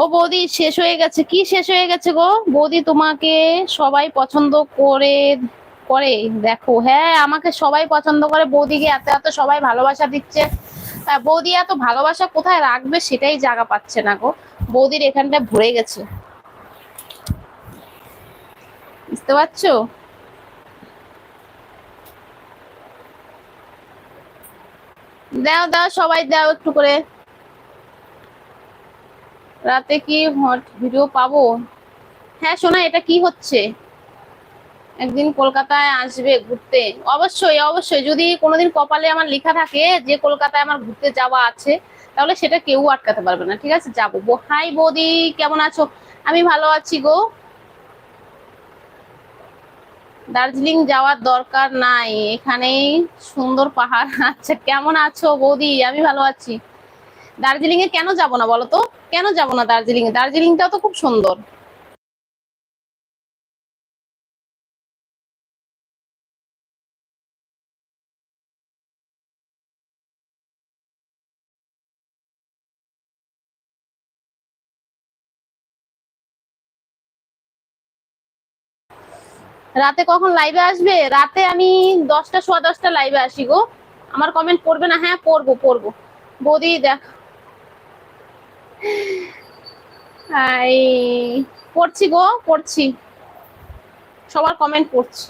ও বৌদি, শেষ হয়ে গেছে। কি শেষ হয়ে গেছে গো? বৌদি তোমাকে সবাই পছন্দ করে করে। দেখো হ্যাঁ আমাকে সবাই পছন্দ করে। বৌদিকে এত এত সবাই ভালোবাসা দিচ্ছে। বৌদি এত ভালোবাসা কোথায় রাখবে সেটাই জায়গা পাচ্ছে না গো। বৌদির এখানটা ভরে গেছে। বুঝতে পারছ? দাও দাও, সবাই দাও একটু করে। রাতে কি হট ভিডিও পাবো? হ্যাঁ শোনা এটা কি হচ্ছে? একদিন কলকাতায় আসবে ঘুরতে। অবশ্যই অবশ্যই। যদি কোনোদিন কপালে আমার লেখা থাকে যে কলকাতায় আমার ঘুরতে যাওয়া আছে, তাহলে সেটা কেউ আটকাতে পারবে না। ঠিক আছে, যাব। হাই বৌদি, কেমন আছো? আমি ভালো আছি গো। দার্জিলিং যাওয়ার দরকার নাই। এখানেই সুন্দর পাহাড় আচ্ছা কেমন আছো বৌদি? আমি ভালো আছি। দার্জিলিং এ কেন যাব না বলো তো কেন যাব না দার্জিলিং এ? দার্জিলিংটাও তো খুব সুন্দর। রাতে কখন লাইভে আসবে? রাতে আমি দশটা, সোয়া দশটা লাইভে আসি গো। আমার কমেন্ট পড়বে না? হ্যাঁ পড়ব পড়ব। বৌদি দেখ পড়ছি গো, পড়ছি। সবার কমেন্ট পড়ছি।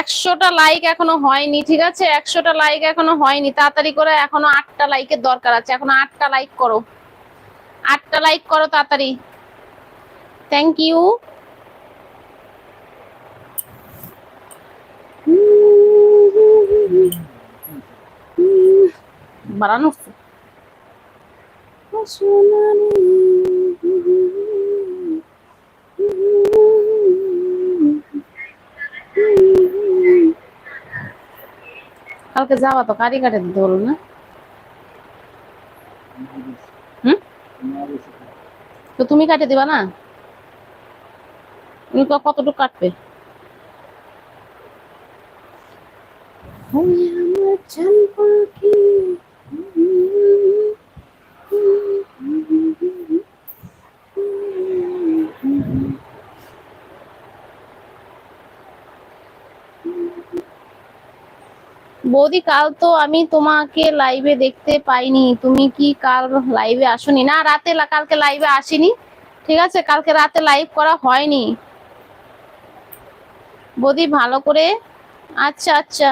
একশোটা লাইক এখনও হয়নি, ঠিক আছে? একশোটা লাইক এখনও হয়নি। তাড়াতাড়ি করে এখনও আটটা লাইকের দরকার আছে। এখনও আটটা লাইক করো। আটটা লাইক করো তাড়াতাড়ি। থ্যাংক ইউ বাড়ানো কালকে যাওয়া তো কারি কাটে দিতে বলো না? তো তুমি কাটে দিবা না? তুমি কতটুকু কাটবে? আমার জান পাখি। বৌদি, কাল তো আমি তোমাকে লাইভে দেখতে পাইনি। তুমি কি কাল লাইভে আসনি? না, রাতে কালকে লাইভে আসিনি। ঠিক আছে? কালকে রাতে লাইভ করা হয়নি। বৌদি, ভালো করে আচ্ছা আচ্ছা।